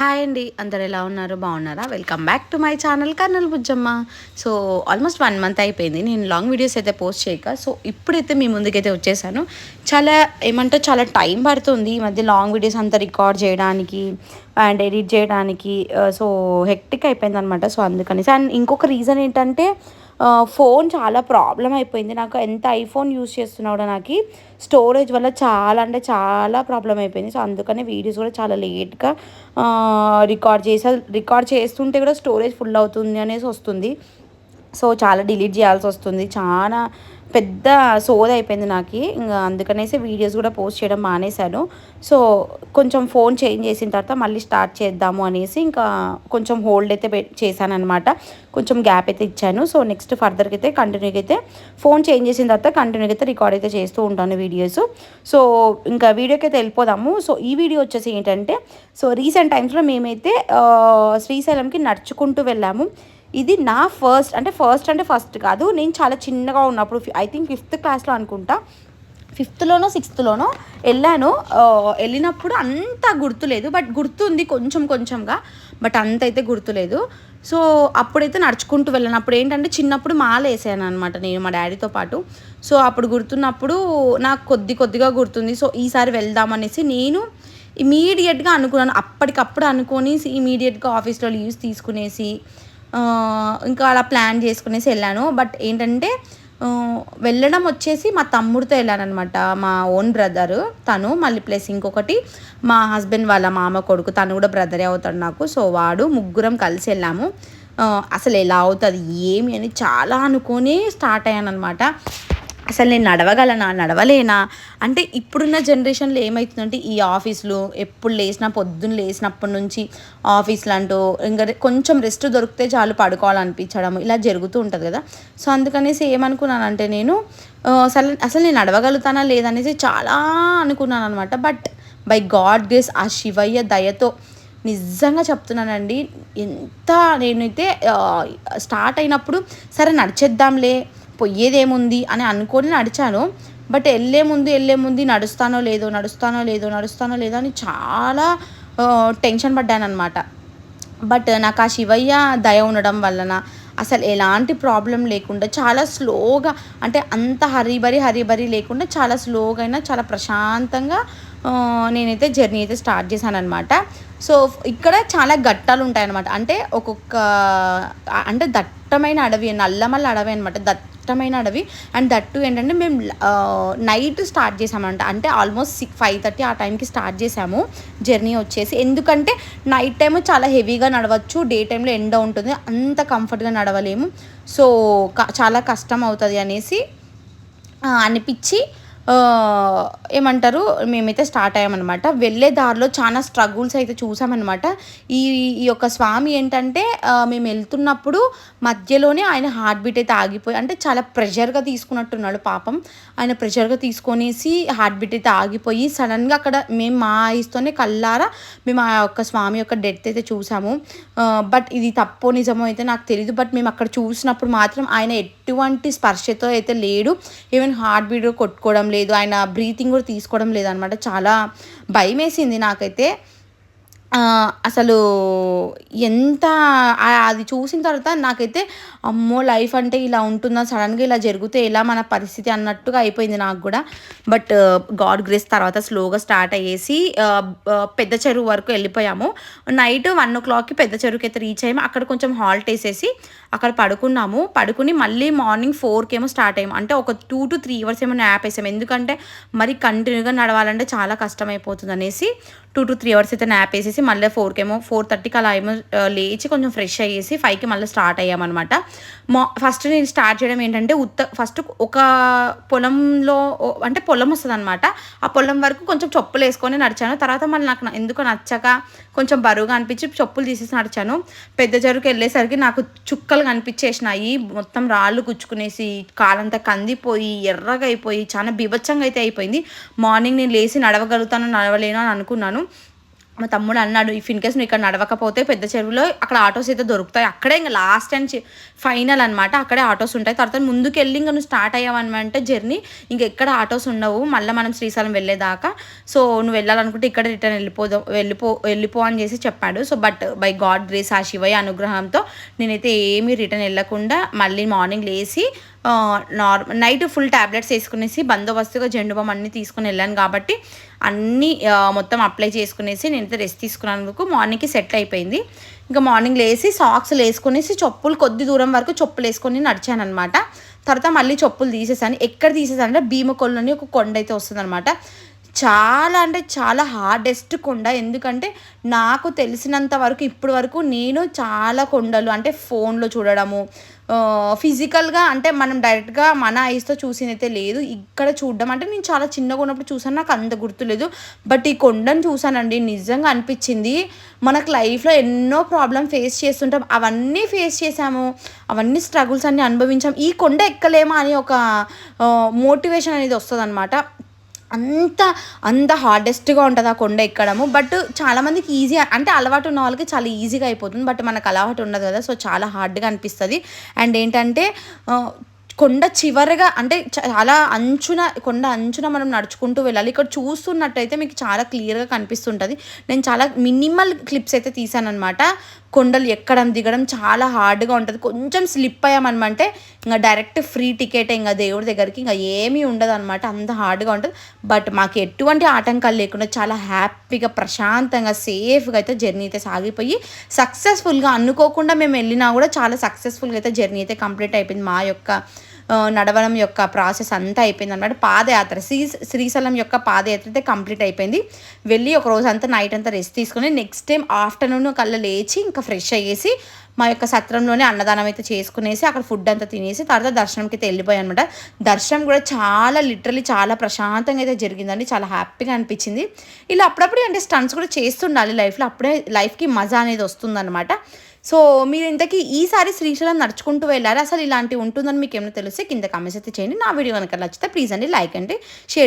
Hi అండి. అందరు ఎలా ఉన్నారు? బాగున్నారా? Welcome back to my channel colonel Bujjamma so almost one month అయిపోయింది. నేను లాంగ్ వీడియోస్ అయితే పోస్ట్ చేయక సో ఇప్పుడైతే మీ ముందుకైతే వచ్చేసాను. చాలా ఏమంటే చాలా టైం పడుతుంది ఈ మధ్య లాంగ్ వీడియోస్ అంతా రికార్డ్ చేయడానికి అండ్ ఎడిట్ చేయడానికి. Uh, సో హెక్టిక్ అయిపోయింది అనమాట సో అందుకనేసి అండ్ ఇంకొక రీజన్ ఏంటంటే ఫోన్ చాలా ప్రాబ్లం అయిపోయింది. నాకు ఎంత ఐఫోన్ యూస్ చేస్తున్నా కూడా నాకు స్టోరేజ్ వల్ల చాలా అంటే చాలా ప్రాబ్లం అయిపోయింది. సో అందుకనే వీడియోస్ కూడా చాలా లేట్గా రికార్డ్ చేసా రికార్డ్ చేస్తుంటే కూడా స్టోరేజ్ ఫుల్ అవుతుంది అనేసి వస్తుంది. సో చాలా డిలీట్ చేయాల్సి వస్తుంది. చాలా పెద్ద సోది అయిపోయింది నాకు. ఇంకా అందుకనేసి వీడియోస్ కూడా పోస్ట్ చేయడం మానేశాను. సో కొంచెం ఫోన్ చేంజ్ చేసిన తర్వాత మళ్ళీ స్టార్ట్ చేద్దాము అనేసి ఇంకా కొంచెం హోల్డ్ అయితే చేశాను అనమాట కొంచెం గ్యాప్ అయితే ఇచ్చాను. సో నెక్స్ట్ ఫర్దర్కి అయితే కంటిన్యూగా అయితే ఫోన్ చేంజ్ చేసిన తర్వాత కంటిన్యూగా అయితే రికార్డ్ అయితే చేస్తూ ఉంటాను వీడియోస్. సో ఇంకా వీడియోకి అయితే వెళ్ళిపోదాము. సో ఈ వీడియో వచ్చేసి ఏంటంటే సో రీసెంట్ టైమ్స్లో మేమైతే శ్రీశైలంకి నడుచుకుంటూ వెళ్ళాము. ఇది నా ఫస్ట్ అంటే ఫస్ట్ అంటే ఫస్ట్ కాదు. నేను చాలా చిన్నగా ఉన్నప్పుడు ఐ థింక్ ఫిఫ్త్ క్లాస్లో అనుకుంటా. ఫిఫ్త్లోనో సిక్స్త్లోనో వెళ్ళాను. వెళ్ళినప్పుడు అంత గుర్తులేదు బట్ గుర్తుంది కొంచెం కొంచెంగా. బట్ అంత అయితే గుర్తులేదు సో అప్పుడైతే నడుచుకుంటూ వెళ్ళాను. అప్పుడు ఏంటంటే చిన్నప్పుడు మాల వేసాను అనమాట నేను మా డాడీతో పాటు. సో అప్పుడు గుర్తున్నప్పుడు నాకు కొద్ది కొద్దిగా గుర్తుంది. సో ఈసారి వెళ్దామనేసి నేను ఇమీడియట్గా అనుకున్నాను. అప్పటికప్పుడు అనుకొని ఇమీడియట్గా ఆఫీస్లో లీవ్స్ తీసుకునేసి ఇంకా అలా ప్లాన్ చేసుకునేసి వెళ్ళాను. బట్ ఏంటంటే వెళ్ళడం వచ్చేసి మా తమ్ముడితో వెళ్ళాను అనమాట మా ఓన్ బ్రదర్ తను మళ్ళీ ప్లస్ ఇంకొకటి మా హస్బెండ్ వాళ్ళ మామ కొడుకు తను కూడా బ్రదరే అవుతాడు నాకు. సో వాడు ముగ్గురం కలిసి వెళ్ళాము. అసలు ఎలా అవుతుంది ఏమి అని చాలా అనుకొని స్టార్ట్ అయ్యాను అనమాట అసలు నేను నడవగలనా? నడవలేనా? అంటే ఇప్పుడున్న జనరేషన్లో ఏమవుతుందంటే ఈ ఆఫీసులు ఎప్పుడు లేచినా పొద్దున్న లేచినప్పటి నుంచి ఆఫీసులు అంటూ ఇంకా కొంచెం రెస్ట్ దొరికితే చాలు పడుకోవాలనిపించడం ఇలా జరుగుతూ ఉంటుంది కదా. సో అందుకనేసి ఏమనుకున్నానంటే నేను అసలు అసలు నేను నడవగలుగుతానా లేదనేసి చాలా అనుకున్నాను అనమాట బట్ బై గాడ్ గ్రేస్ ఆ శివయ్య దయతో నిజంగా చెప్తున్నానండి ఎంత నేనైతే స్టార్ట్ అయినప్పుడు సరే నడిచేద్దాంలే పొయ్యేదేముంది అని అనుకొని నడిచాను. బట్ వెళ్ళే ముందు వెళ్ళే ముందు నడుస్తానో లేదో నడుస్తానో లేదో నడుస్తానో లేదో అని చాలా టెన్షన్ పడ్డాను అనమాట బట్ నాకు ఆ శివయ్య దయ ఉండడం వలన అసలు ఎలాంటి ప్రాబ్లం లేకుండా చాలా స్లోగా అంటే అంత హరిబరి హరిబరి లేకుండా చాలా స్లోగా అయినా చాలా ప్రశాంతంగా నేనైతే జర్నీ అయితే స్టార్ట్ చేశాను అనమాట సో ఇక్కడ చాలా గట్టాలు ఉంటాయన్నమాట. అంటే ఒక్కొక్క అంటే దట్టమైన అడవి నల్లమల్ల అడవి అనమాట దట్ కష్టమైన అడవి అండ్ దట్టు ఏంటంటే మేము నైట్ స్టార్ట్ చేసామంట అంటే ఆల్మోస్ట్ సిక్స్ ఫైవ్ థర్టీ ఆ టైంకి స్టార్ట్ చేసాము జర్నీ వచ్చేసి. ఎందుకంటే నైట్ టైం చాలా హెవీగా నడవచ్చు. డే టైంలో ఎండ ఉంటుంది. అంత కంఫర్ట్గా నడవలేము. సో చాలా కష్టం అవుతుంది అనేసి అనిపించి ఏమంటారు మేమైతే స్టార్ట్ అయ్యామన్నమాట. వెళ్ళే దారిలో చాలా స్ట్రగుల్స్ అయితే చూసామన్నమాట. ఈ ఈ యొక్క స్వామి ఏంటంటే మేము వెళ్తున్నప్పుడు మధ్యలోనే ఆయన హార్ట్ బీట్ అయితే ఆగిపోయి అంటే చాలా ప్రెషర్గా తీసుకున్నట్టున్నాడు పాపం. ఆయన ప్రెషర్గా తీసుకొనేసి హార్ట్ బీట్ అయితే ఆగిపోయి సడన్గా అక్కడ మేము మా ఐస్తోనే కల్లారా మేము ఆ యొక్క స్వామి యొక్క డెత్ అయితే చూసాము. బట్ ఇది తప్పో నిజమో అయితే నాకు తెలియదు బట్ మేము అక్కడ చూసినప్పుడు మాత్రం ఆయన ఎటువంటి స్పర్శతో అయితే లేడు. ఈవెన్ హార్ట్ బీట్ కొట్టుకోవడం లేదు. ఆయన బ్రీతింగ్ కూడా తీసుకోవడం లేదనమాట. చాలా భయం వేసింది నాకైతే అసలు ఎంత అది చూసిన తర్వాత నాకైతే అమ్మో లైఫ్ అంటే ఇలా ఉంటుందా? సడన్గా ఇలా జరిగితే ఎలా మన పరిస్థితి అన్నట్టుగా అయిపోయింది నాకు కూడా. బట్ గాడ్ గ్రేస్ తర్వాత స్లోగా స్టార్ట్ అయ్యేసి పెద్ద చెరువు వరకు వెళ్ళిపోయాము. నైట్ వన్ ఓ క్లాక్కి పెద్ద చెరువుకి అయితే రీచ్ అయ్యాము. అక్కడ కొంచెం హాల్ట్ వేసేసి అక్కడ పడుకున్నాము. పడుకుని మళ్ళీ మార్నింగ్ ఫోర్కి ఏమో స్టార్ట్ అయ్యాము. అంటే ఒక టూ టు త్రీ అవర్స్ ఏమో న్యాప్ వేసాము. ఎందుకంటే మరి కంటిన్యూగా నడవాలంటే చాలా కష్టం అయిపోతుంది అనేసి టూ టు త్రీ అవర్స్ అయితే న్యాప్ వేసేసి మళ్ళీ ఫోర్కి ఏమో ఫోర్ థర్టీకి అలా ఏమో లేచి కొంచెం ఫ్రెష్ అయ్యేసి ఫైవ్కి మళ్ళీ స్టార్ట్ అయ్యామన్నమాట మా ఫస్ట్ నేను స్టార్ట్ చేయడం ఏంటంటే ఉత్త ఫస్ట్ ఒక పొలంలో అంటే పొలం వస్తుంది అనమాట ఆ పొలం వరకు కొంచెం చెప్పులు వేసుకొని నడిచాను. తర్వాత మళ్ళీ నాకు ఎందుకో నచ్చక కొంచెం బరువుగా అనిపించి చెప్పులు తీసేసి నడిచాను. పెద్ద చెరుకు వెళ్ళేసరికి నాకు చుక్కలు కనిపించేసినాయి. మొత్తం రాళ్ళు గుచ్చుకునేసి కాలంతా కందిపోయి ఎర్రగా అయిపోయి చాలా బీభత్సంగా అయితే అయిపోయింది. మార్నింగ్ నేను లేచి నడవగలుగుతాను నడవలేను అని అనుకున్నాను. మా తమ్ముడు అన్నాడు ఇఫ్ ఇన్ కేస్ నువ్వు ఇక్కడ నడవకపోతే పెద్ద చెరువులో అక్కడ ఆటోస్ అయితే దొరుకుతాయి. అక్కడే ఇంకా లాస్ట్ అండ్ ఫైనల్ అనమాట అక్కడే ఆటోస్ ఉంటాయి. తర్వాత ముందుకు వెళ్ళి ఇంకా నువ్వు స్టార్ట్ అయ్యావనమాట జర్నీ ఇంకా ఎక్కడ ఆటోస్ ఉండవు. మళ్ళీ మనం శ్రీశైలం వెళ్ళేదాకా. సో నువ్వు వెళ్ళాలనుకుంటే ఇక్కడ రిటర్న్ వెళ్ళిపోదాం వెళ్ళిపో వెళ్ళిపో అని చేసి చెప్పాడు. So but by God grace ఆ శివయ్య అనుగ్రహంతో నేనైతే ఏమీ రిటర్న్ వెళ్ళకుండా మళ్ళీ మార్నింగ్ లేచి నార్మల్ నైట్ ఫుల్ ట్యాబ్లెట్స్ వేసుకునేసి బందోబస్తుగా జెండుబామ్ అన్నీ తీసుకుని వెళ్ళాను కాబట్టి అన్నీ మొత్తం అప్లై చేసుకునేసి నేనైతే రెస్ట్ తీసుకున్నందుకు మార్నింగ్కి సెట్ అయిపోయింది. ఇంకా మార్నింగ్ లేసి సాక్స్ వేసుకునేసి చెప్పులు కొద్ది దూరం వరకు చెప్పులు వేసుకొని నడిచాను అనమాట తర్వాత మళ్ళీ చెప్పులు తీసేసాను. ఎక్కడ తీసేసాను అంటే భీమకొల్లుని ఒక కొండ అయితే వస్తుందన్నమాట. చాలా అంటే చాలా హార్డెస్ట్ కొండ. ఎందుకంటే నాకు తెలిసినంత వరకు ఇప్పటి వరకు నేను చాలా కొండలు అంటే ఫోన్లో చూడడము ఫిజికల్గా అంటే మనం డైరెక్ట్గా మన ఐస్తో చూసినైతే లేదు. ఇక్కడ చూడడం అంటే నేను చాలా చిన్నగా ఉన్నప్పుడు చూసాను నాకు అంత గుర్తులేదు బట్ ఈ కొండను చూసానండి నిజంగా అనిపించింది. మనకు లైఫ్లో ఎన్నో ప్రాబ్లం ఫేస్ చేస్తుంటాం. అవన్నీ ఫేస్ చేసాము అవన్నీ స్ట్రగుల్స్ అన్నీ అనుభవించాం. ఈ కొండ ఎక్కలేమా అని ఒక మోటివేషన్ అనేది వస్తుంది అంత అంత హార్డెస్ట్గా ఉంటుంది ఆ కొండ ఎక్కడము. బట్ చాలామందికి ఈజీ అంటే అలవాటు ఉన్న వాళ్ళకి చాలా ఈజీగా అయిపోతుంది. బట్ మనకు అలవాటు ఉండదు కదా సో చాలా హార్డ్గా అనిపిస్తుంది. అండ్ ఏంటంటే కొండ చివరగా అంటే చాలా అంచున కొండ అంచున మనం నడుచుకుంటూ వెళ్ళాలి. ఇక్కడ చూస్తున్నట్టయితే మీకు చాలా క్లియర్గా కనిపిస్తుంటుంది. నేను చాలా మినిమల్ క్లిప్స్ అయితే తీసాను అనమాట కొండలు ఎక్కడం దిగడం చాలా హార్డ్గా ఉంటుంది. కొంచెం స్లిప్ అయ్యామనమంటే ఇంకా డైరెక్ట్ ఫ్రీ టికెట్ ఇంకా దేవుడి దగ్గరికి ఇంకా ఏమీ ఉండదు అనమాట అంత హార్డ్గా ఉంటుంది. బట్ మాకు ఎటువంటి ఆటంకాలు లేకుండా చాలా హ్యాపీగా ప్రశాంతంగా సేఫ్గా అయితే జర్నీ అయితే సాగిపోయి సక్సెస్ఫుల్గా అనుకోకుండా మేము వెళ్ళినా కూడా చాలా సక్సెస్ఫుల్గా అయితే జర్నీ అయితే కంప్లీట్ అయిపోయింది మా యొక్క నడవడం యొక్క ప్రాసెస్ అంతా అయిపోయింది అనమాట పాదయాత్ర. శ్రీ శ్రీశైలం యొక్క పాదయాత్ర అయితే కంప్లీట్ అయిపోయింది. వెళ్ళి ఒక రోజు అంతా నైట్ అంతా రెస్ట్ తీసుకొని నెక్స్ట్ టైం ఆఫ్టర్నూన్ కల్లా లేచి ఇంకా ఫ్రెష్ అయ్యేసి మా యొక్క సత్రంలోనే అన్నదానం అయితే చేసుకునేసి అక్కడ ఫుడ్ అంతా తినేసి తర్వాత దర్శనంకి అయితే వెళ్ళిపోయాను అనమాట దర్శనం కూడా చాలా లిటరలీ చాలా ప్రశాంతంగా అయితే జరిగిందండి. చాలా హ్యాపీగా అనిపించింది. ఇలా అప్పుడప్పుడు అంటే స్టంట్స్ కూడా చేస్తుండాలి లైఫ్లో అప్పుడే లైఫ్కి మజా అనేది వస్తుందన్నమాట. సో మీరు ఇంతకీ ఈసారి శ్రీశైలం నడుచుకుంటూ వెళ్ళారు? అసలు ఇలాంటి ఉంటుందని మీకు ఏమైనా తెలిస్తే కింద కమెంట్స్ అయితే చేయండి. నా వీడియో కనుక నచ్చితే ప్లీజ్ అండి లైక్ అండి షేర్